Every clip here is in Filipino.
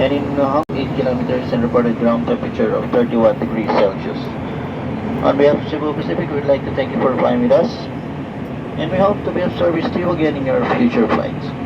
and in uh, Nahang 8 kilometers and reported ground temperature of 31 degrees Celsius. On behalf of Cebu Pacific, we'd like to thank you for flying with us and we hope to be of service to you again in your future flights.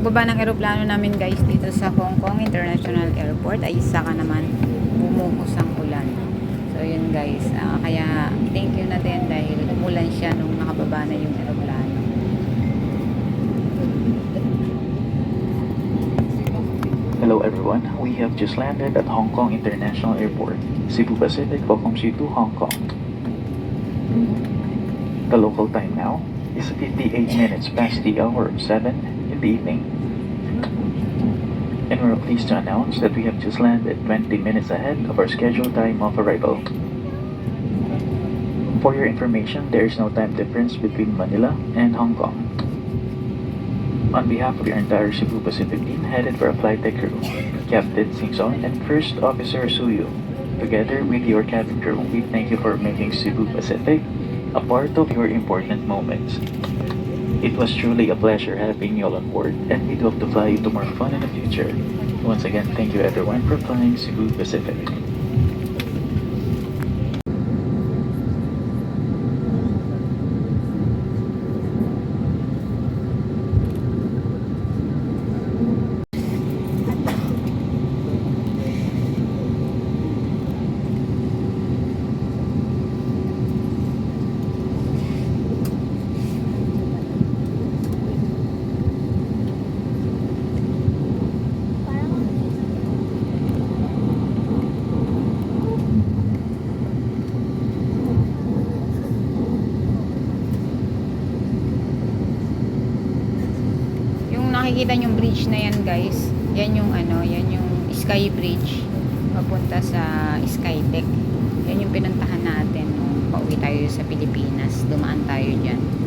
Pagbaba ng eroplano namin guys dito sa Hong Kong International Airport ay isa ka naman bumuhos ang ulan. So yun guys, ah, kaya thank you na din dahil umulan siya nung nakababa na yung eroplano. Hello everyone, we have just landed at Hong Kong International Airport. Cebu Pacific you to Hong Kong. The local time now is 58 minutes past the hour of 7 the evening. And we're pleased to announce that we have just landed 20 minutes ahead of our scheduled time of arrival. For your information, there is no time difference between Manila and Hong Kong. On behalf of your entire Cebu Pacific team headed for a flight deck crew, Captain Singson and First Officer Suyu, together with your cabin crew, we thank you for making Cebu Pacific a part of your important moments. It was truly a pleasure having you all on board, and we hope to fly you to more fun in the future. Once again, thank you everyone for flying Cebu Pacific. Nakikita yung bridge na yan guys, yan yung ano, yan yung Sky Bridge papunta sa Skytech. Yan yung pinuntahan natin nung pauwi tayo sa Pilipinas. Dumaan tayo dyan.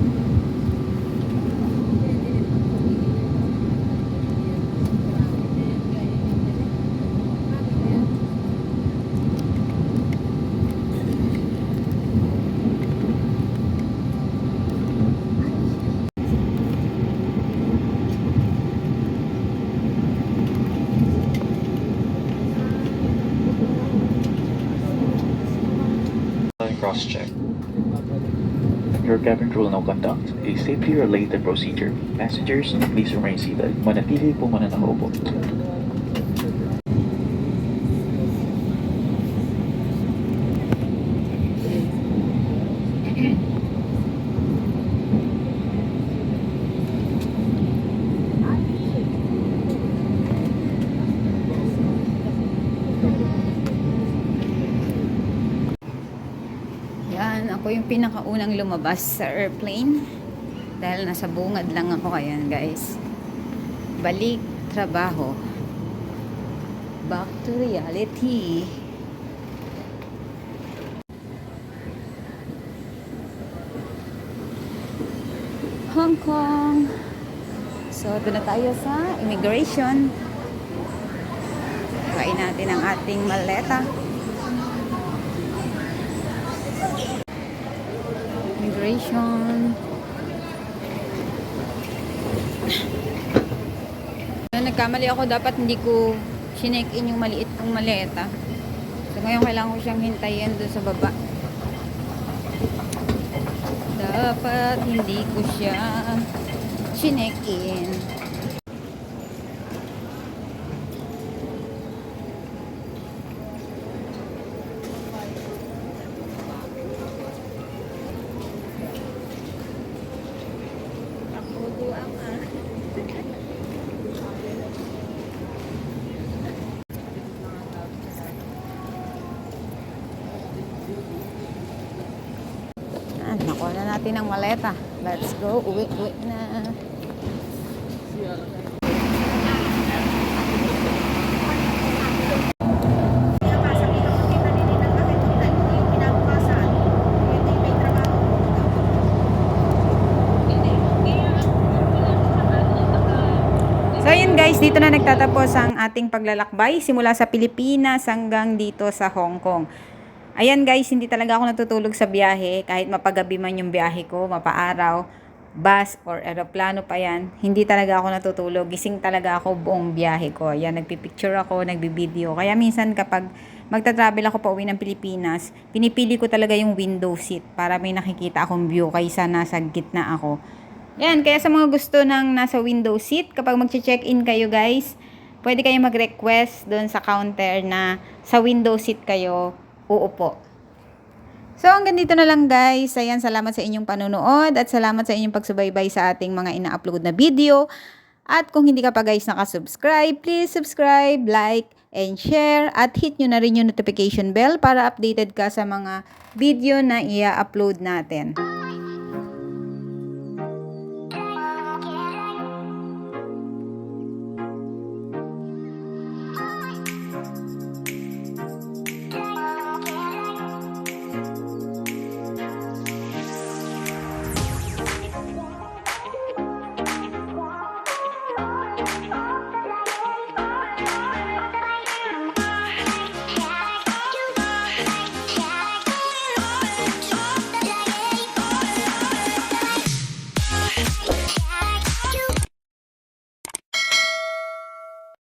Cross-check. Your cabin crew now conduct a safety related procedure. Passengers, please remain seated. Manatili po muna nakaupo. Yan, ako yung pinakaunang lumabas sa airplane. Dahil nasa bungad lang ako. Ayan, guys. Balik trabaho. Back to reality. Hong Kong. So, doon na tayo sa immigration. Kain natin ang ating maleta. Immigration. Nagkamali ako, dapat hindi ko sinek in yung maliit kong maleta. So ngayon kailangan ko siyang hintayin doon sa baba. Dapat hindi ko siya sinek in. Natin ang maleta. Let's go. Uwi, uwi na. Guys, dito na nagtatapos ang ating paglalakbay simula sa Pilipinas hanggang dito sa Hong Kong. Ayan guys, hindi talaga ako natutulog sa biyahe kahit mapagabi man yung biyahe ko, mapaaraw, bus or eroplano pa yan. Hindi talaga ako natutulog, gising talaga ako buong biyahe ko. Ayan, nagpipicture ako, nagbibideo. Kaya minsan kapag magta-travel ako pa uwi ng Pilipinas, pinipili ko talaga yung window seat para may nakikita akong view kaysa nasa gitna ako. Yan, kaya sa mga gusto ng nasa window seat, kapag mag-check-in kayo guys, pwede kayo mag-request doon sa counter na sa window seat kayo uupo. So, hanggang dito na lang guys. Ayan, salamat sa inyong panunood at salamat sa inyong pagsubaybay sa ating mga ina-upload na video. At kung hindi ka pa guys nakasubscribe, please subscribe, like, and share. At hit nyo na rin yung notification bell para updated ka sa mga video na ia-upload natin.